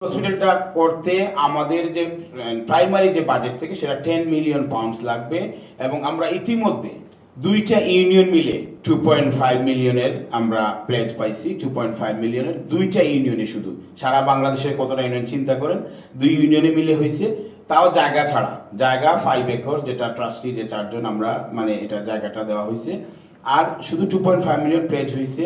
হসপিটালটা করতে আমাদের যে প্রাইমারি যে বাজেট থেকে সেটা টেন মিলিয়ন পাউন্ডস লাগবে এবং আমরা ইতিমধ্যে দুইটা ইউনিয়ন মিলে টু পয়েন্ট ফাইভ মিলিয়নের আমরা প্লেজ পাইছি টু পয়েন্ট ফাইভ মিলিয়নের দুইটা ইউনিয়নে শুধু। সারা বাংলাদেশের কতটা ইউনিয়ন চিন্তা করেন? দুই ইউনিয়নে মিলে হয়েছে। তাও জায়গা ছাড়া, জায়গা ফাইভ একর যেটা ট্রাস্টি যে চারজন আমরা মানে এটা জায়গাটা দেওয়া হয়েছে। আর শুধু two point five million pledge হয়েছে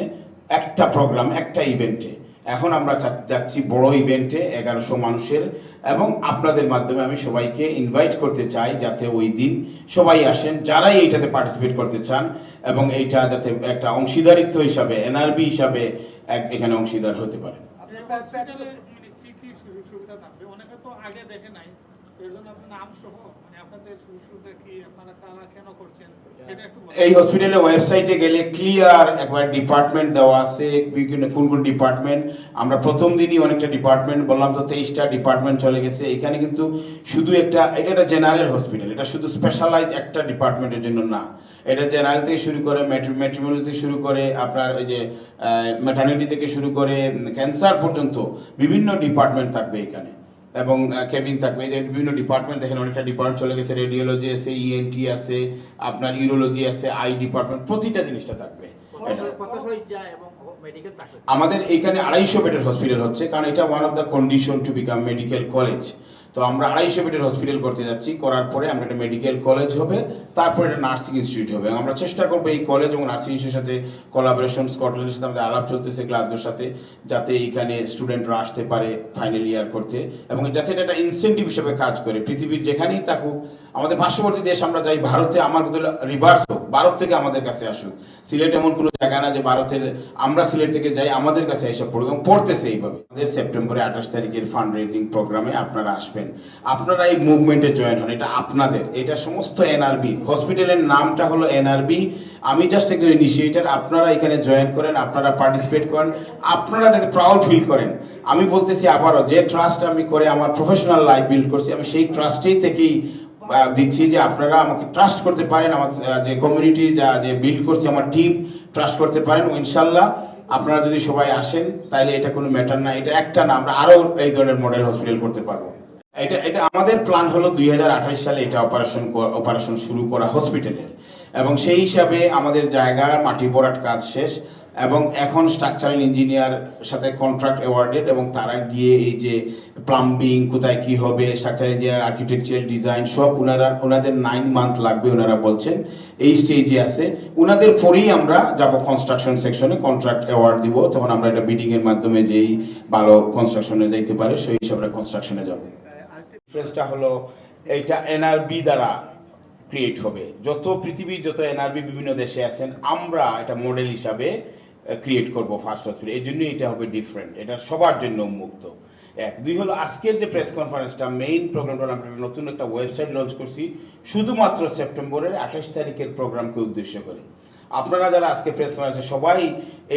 একটা প্রোগ্রাম একটা ইভেন্টে এখন আমরা যাচ্ছি বড় ইভেন্টে এগারোশো মানুষের। এবং আপনাদের মাধ্যমে আমি সবাইকে ইনভাইট করতে চাই যাতে ওই দিন সবাই আসেন যারাই এইটাতে পার্টিসিপেট করতে চান। এবং এইটা যাতে একটা অংশীদারিত্ব হিসাবে এনআরবি হিসাবে এক- এখানে অংশীদার হতে পারে। মানে মানে। এই হসপিটালের ওয়েবসাইটে গেলে ক্লিয়ার একবার ডিপার্টমেন্ট দেওয়া আছে কোন কোন ডিপার্টমেন্ট আমরা প্রথম দিনই অনেকটা ডিপার্টমেন্ট বললাম তো তেইশটা ডিপার্টমেন্ট চলে গেছে। এখানে কিন্তু শুধু একটা এটা একটা জেনারেল হসপিটাল এটা শুধু স্পেশালাইজ একটা ডিপার্টমেন্টের জন্য না। এটা জেনারেল থেকে শুরু করে ম্যাট্রিমোনিয়াল থেকে শুরু করে আপনার ওই যে ম্যাটার্নিটি থেকে শুরু করে ক্যান্সার পর্যন্ত বিভিন্ন ডিপার্টমেন্ট থাকবে এখানে। এবং কেবিন থাকবে। এই যে বিভিন্ন ডিপার্টমেন্ট দেখেন অনেকটা ডিপার্টমেন্ট চলে গেছে। রেডিওলজি আছে ইএনটি আছে আপনার ইউরোলজি আছে আই ডিপার্টমেন্ট প্রতিটা জিনিসটা থাকবে। আমাদের এখানে আড়াইশো বেডের হসপিটাল হচ্ছে কারণ এটা one of the condition to become medical college তো আমরা আড়াইশো বেডের হসপিটাল করতে যাচ্ছি। করার পরে আমরা একটা মেডিকেল কলেজ হবে, তারপরে একটা নার্সিং ইনস্টিটিউট হবে। আমরা চেষ্টা করব এই কলেজ এবং নার্সিং ইনস্টিটিউটের সাথে কোলাবোরেশন স্কটল্যান্ডের সাথে আমাদের আলাপ চলতেছে ক্লাসগুলোর সাথে, যাতে এইখানে স্টুডেন্টরা আসতে পারে ফাইনাল ইয়ার করতে। এবং যাতে এটা একটা ইনসেন্টিভ হিসেবে কাজ করে। পৃথিবীর যেখানেই থাকুক, আমাদের পার্শ্ববর্তী দেশ আমরা যাই, ভারতে আমার মতো রিভার্স হোক, ভারত থেকে আমাদের কাছে আসুক। সিলেট এমন কোনো জায়গা না যে ভারতের, আমরা সিলেট থেকে যাই, আমাদের কাছে এসব পড়ুক। এবং পড়তেছে এইভাবে। আমাদের সেপ্টেম্বরে আঠাশ তারিখের ফান্ড রেজিং প্রোগ্রামে আপনারা আসবেন। আপনারা এই মুভমেন্টে জয়েন হন, এটা আপনাদের। এটা সমস্ত এনআরবি হসপিটালের নামটা হলো এনআরবি আমি জাস্ট একটা ইনিশিয়েটার আপনারা এখানে জয়েন করেন, আপনারা পার্টিসিপেট করেন, আপনারা যাতে প্রাউড ফিল করেন। আমি বলতেছি আবারও, যে ট্রাস্ট আমি করে আমার প্রফেশনাল লাইফ বিল্ড করছি, আমি সেই ট্রাস্টেই থেকেই দিচ্ছি যে আপনারা আমাকে ট্রাস্ট করতে পারেন, আমার যে কমিউনিটি যা, যে বিল্ড করছি, আমার টিম ট্রাস্ট করতে পারেন। ইনশাল্লাহ আপনারা যদি সবাই আসেন তাহলে এটা কোনো ম্যাটার না। এটা একটা না, আমরা আরও এই ধরনের মডেল হসপিটাল করতে পারব। এটা এটা আমাদের প্ল্যান হলো দুই হাজার আঠাশ সালে এটা অপারেশন অপারেশন শুরু করা হসপিটালের এবং সেই হিসাবে আমাদের জায়গার মাটি ভরাট কাজ শেষ এবং এখন স্ট্রাকচারাল ইঞ্জিনিয়ার সাথে কন্ট্রাক্ট অ্যাওয়ার্ডেড এবং তারা গিয়ে এই যে প্লাম্বিং কোথায় কি হবে স্ট্রাকচার ইঞ্জিনিয়ার আর্কিটেকচারাল ডিজাইন সব ওনারা ওনাদের নাইন মান্থ লাগবে ওনারা বলছেন। এই স্টেজে আছে। ওনাদের পরেই আমরা যাব কনস্ট্রাকশন সেকশনে কন্ট্রাক্ট অ্যাওয়ার্ড দিব। তখন আমরা এটা বিডিংয়ের মাধ্যমে যেই ভালো কনস্ট্রাকশনে যাইতে পারে, সেই হিসাবে কনস্ট্রাকশনে যাব। ডিফারেন্সটা হলো এইটা এনআরবি দ্বারা ক্রিয়েট হবে। যত পৃথিবীর যত এনআরবি বিভিন্ন দেশে আছেন, আমরা এটা মডেল হিসাবে ক্রিয়েট করব ফার্স্ট হসপিটাল এই জন্যই এটা হবে ডিফারেন্ট এটা সবার জন্য উন্মুক্ত। এক। দুই হলো আজকের যে প্রেস কনফারেন্সটা মেইন প্রোগ্রামটা আমরা নতুন একটা ওয়েবসাইট লঞ্চ করছি, শুধুমাত্র সেপ্টেম্বরের আঠাশ তারিখের প্রোগ্রামকে উদ্দেশ্য করে। আপনারা যারা আজকে প্রেস কনফারেন্সে সবাই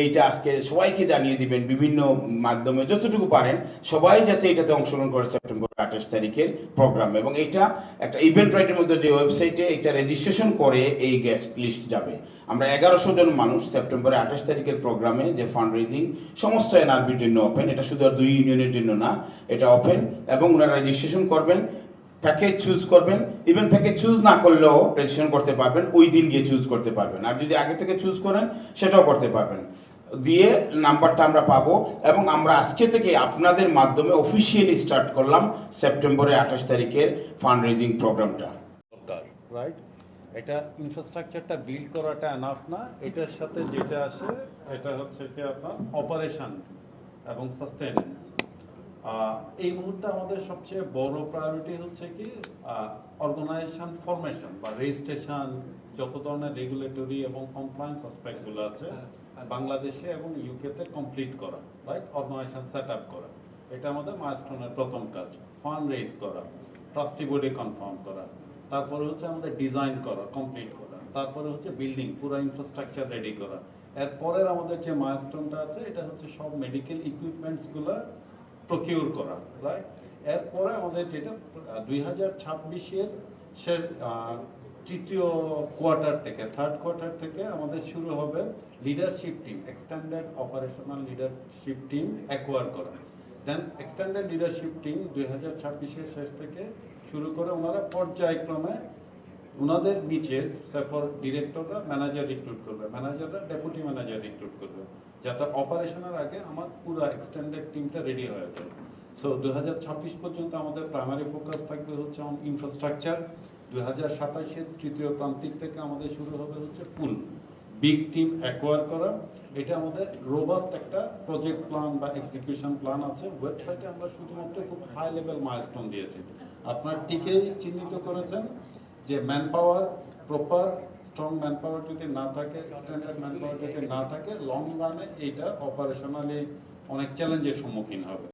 এইটা আজকে সবাইকে জানিয়ে দিবেন বিভিন্ন মাধ্যমে, যতটুকু পারেন, সবাই যাতে এটাতে অংশগ্রহণ করে সেপ্টেম্বর আঠাশ তারিখের প্রোগ্রাম এবং এটা একটা ইভেন্ট রাইটের মধ্যে যে ওয়েবসাইটে এটা রেজিস্ট্রেশন করে এই গেস্ট লিস্ট যাবে। আমরা এগারোশো জন মানুষ সেপ্টেম্বরে আঠাশ তারিখের প্রোগ্রামে যে ফান্ড রেজিং সমস্ত এনআরবির জন্য ওপেন এটা শুধু আর দুই ইউনিয়নের জন্য না, এটা ওপেন এবং ওনারা রেজিস্ট্রেশন করবেন প্যাকেজ চুজ করবেন। ইভেন প্যাকেজ চুজ না করলেও রেজিস্ট্রেশন করতে পারবেন, ওই দিন গিয়ে চুজ করতে পারবেন। আর যদি আগে থেকে চুজ করেন, সেটাও করতে পারবেন। দিয়ে নাম্বারটা আমরা পাবো এবং আমরা আজকে থেকে আপনাদের মাধ্যমে অফিসিয়ালি স্টার্ট করলাম সেপ্টেম্বরের আঠাশ তারিখের ফান্ড রেজিং প্রোগ্রামটা রাইট এটা ইনফ্রাস্ট্রাকচারটা বিল্ড করাটা এনাফ না, এটার সাথে যেটা আসে, এটা হচ্ছে কি আপনার অপারেশন এবং সাস্টেনেন্স এই মুহূর্তে আমাদের সবচেয়ে বড় প্রায়োরিটি হচ্ছে কি অর্গানাইজেশন ফরমেশন বা রেজিস্ট্রেশন যত ধরনের রেগুলেটরি এবং কমপ্লায়েন্স অ্যাসপেক্টগুলো আছে বাংলাদেশে এবং ইউকেতে কমপ্লিট করা রাইট অর্গানাইজেশন সেট আপ করা। এটা আমাদের মাইলস্টোনের প্রথম কাজ ফান্ড রেজ করা ট্রাস্টি বডি কনফার্ম করা। তারপরে হচ্ছে আমাদের ডিজাইন করা কমপ্লিট করা। তারপরে হচ্ছে বিল্ডিং পুরো ইনফ্রাস্ট্রাকচার রেডি করা। এরপরের আমাদের যে মাইলস্টোনটা আছে, এটা হচ্ছে সব মেডিকেল ইকুইপমেন্টসগুলো প্রকিউর করা রাইট এরপরে আমাদের যেটা দুই হাজার ছাব্বিশের সে তৃতীয় কোয়ার্টার থেকে থার্ড কোয়ার্টার থেকে আমাদের শুরু হবে leadership team extended operational leadership team acquire করা। দেন এক্সটেন্ডেড লিডারশিপ টিম দুই হাজার ছাব্বিশের শেষ থেকে শুরু করে ওনারা পর্যায়ক্রমে ওনাদের নিচের সেফর ডিরেক্টররা ম্যানেজার রিক্রুট করবে। ম্যানেজাররা ডেপুটি ম্যানেজার রিক্রুট করবে। যাতে অপারেশনের আগে আমার পুরো এক্সটেন্ডেড টিমটা রেডি হয়ে যায়। সো দুহাজার ছাব্বিশ পর্যন্ত আমাদের প্রাইমারি ফোকাস থাকবে হচ্ছে অন ইনফ্রাস্ট্রাকচার দু হাজার সাতাশের তৃতীয় প্রান্তিক থেকে আমাদের শুরু হবে হচ্ছে ফুল বিগ টিম অ্যাকোয়ার করা। এটা আমাদের রোবাস্ট একটা প্রজেক্ট প্ল্যান বা এক্সিকিউশন প্ল্যান আছে। ওয়েবসাইটে আমরা শুধুমাত্র খুব হাই লেভেল মাইলস্টোন দিয়েছি। আপনার টিকেই চিহ্নিত করেছেন যে man power proper strong man power যদি না থাকে স্ট্যান্ডার্ড ম্যান পাওয়ার যদি না থাকে লং রানে এইটা অপারেশনালি অনেক চ্যালেঞ্জের সম্মুখীন হবে।